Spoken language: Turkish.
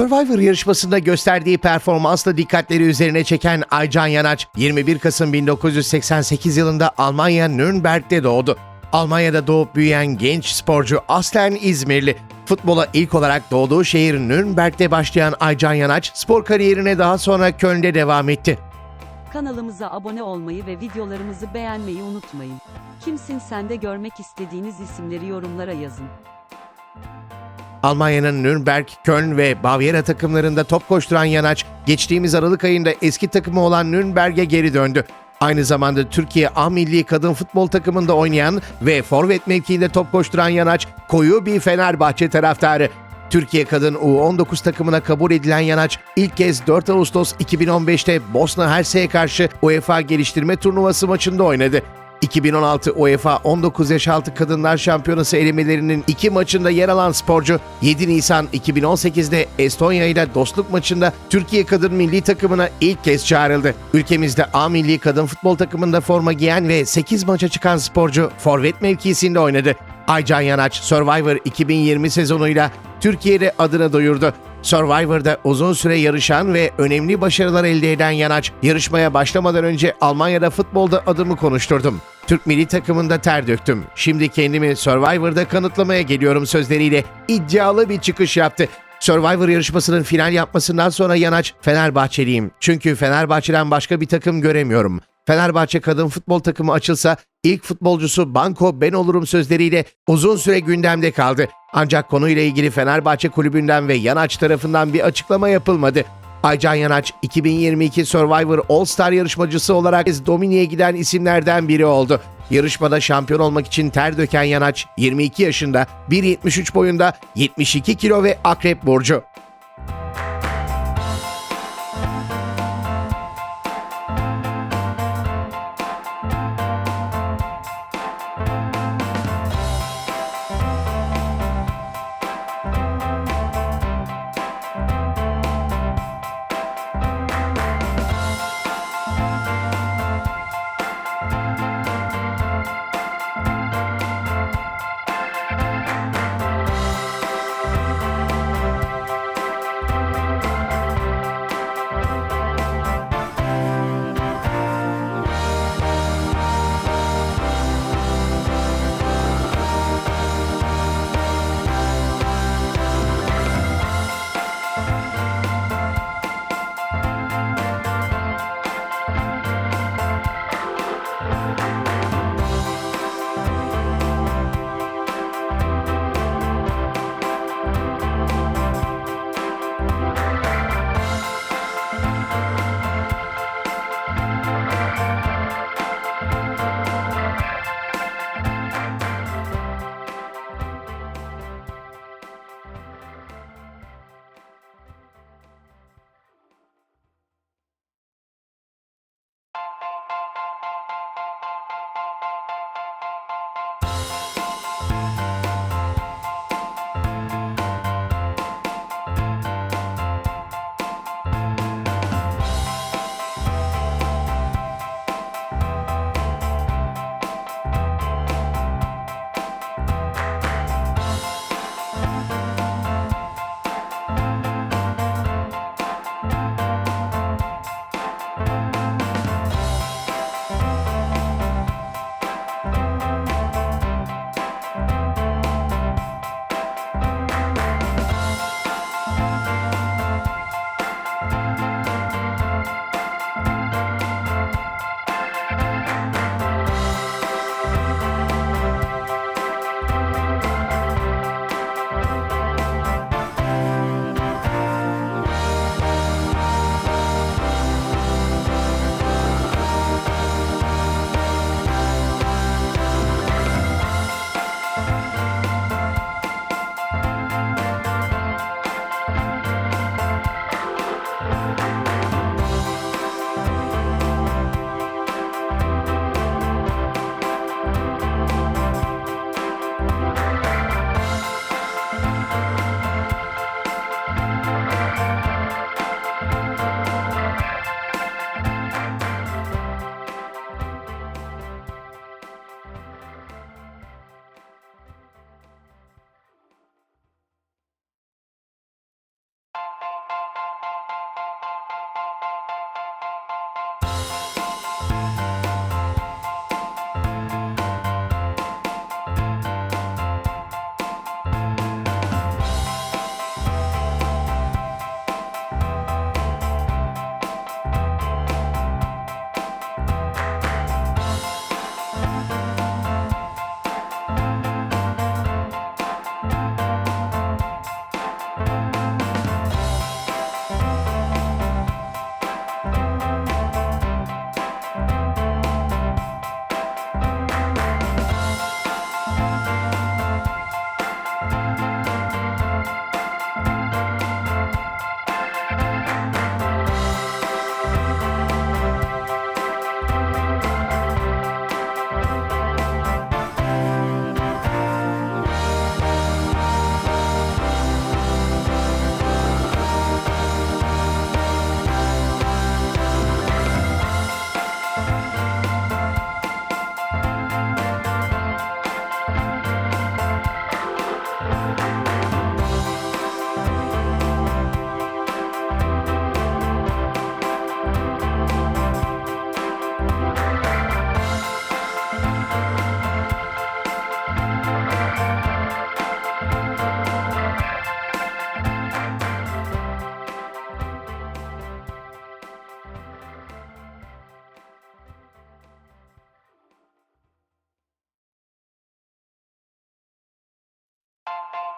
Survivor yarışmasında gösterdiği performansla dikkatleri üzerine çeken Aycan Yanaç, 21 Kasım 1988 yılında Almanya Nürnberg'de doğdu. Almanya'da doğup büyüyen genç sporcu aslen İzmirli. Futbola ilk olarak doğduğu şehir Nürnberg'de başlayan Aycan Yanaç, spor kariyerine daha sonra Köln'de devam etti. Kanalımıza abone olmayı ve videolarımızı beğenmeyi unutmayın. Kimsin sende görmek istediğiniz isimleri yorumlara yazın. Almanya'nın Nürnberg, Köln ve Bavyera takımlarında top koşturan Yanaç, geçtiğimiz Aralık ayında eski takımı olan Nürnberg'e geri döndü. Aynı zamanda Türkiye A milli kadın futbol takımında oynayan ve forvet mevkiinde top koşturan Yanaç, koyu bir Fenerbahçe taraftarı. Türkiye Kadın U19 takımına kabul edilen Yanaç, ilk kez 4 Ağustos 2015'te Bosna Hersek'e karşı UEFA geliştirme turnuvası maçında oynadı. 2016 UEFA 19 yaş altı kadınlar şampiyonası elemelerinin iki maçında yer alan sporcu 7 Nisan 2018'de Estonya ile dostluk maçında Türkiye kadın milli takımına ilk kez çağrıldı. Ülkemizde A milli kadın futbol takımında forma giyen ve 8 maça çıkan sporcu forvet mevkisinde oynadı. Aycan Yanaç Survivor 2020 sezonuyla Türkiye'de adını duyurdu. Survivor'da uzun süre yarışan ve önemli başarılar elde eden Yanaç, yarışmaya başlamadan önce Almanya'da futbolda adımı konuşturdum. Türk milli takımında ter döktüm. Şimdi kendimi Survivor'da kanıtlamaya geliyorum sözleriyle iddialı bir çıkış yaptı. Survivor yarışmasının final yapmasından sonra Yanaç, Fenerbahçeliyim. Çünkü Fenerbahçe'den başka bir takım göremiyorum. Fenerbahçe kadın futbol takımı açılsa ilk futbolcusu Banko ben olurum sözleriyle uzun süre gündemde kaldı. Ancak konuyla ilgili Fenerbahçe kulübünden ve Yanaç tarafından bir açıklama yapılmadı. Aycan Yanaç 2022 Survivor All Star yarışmacısı olarak Domini'ye giden isimlerden biri oldu. Yarışmada şampiyon olmak için ter döken Yanaç 22 yaşında, 1.73 boyunda, 72 kilo ve akrep burcu. you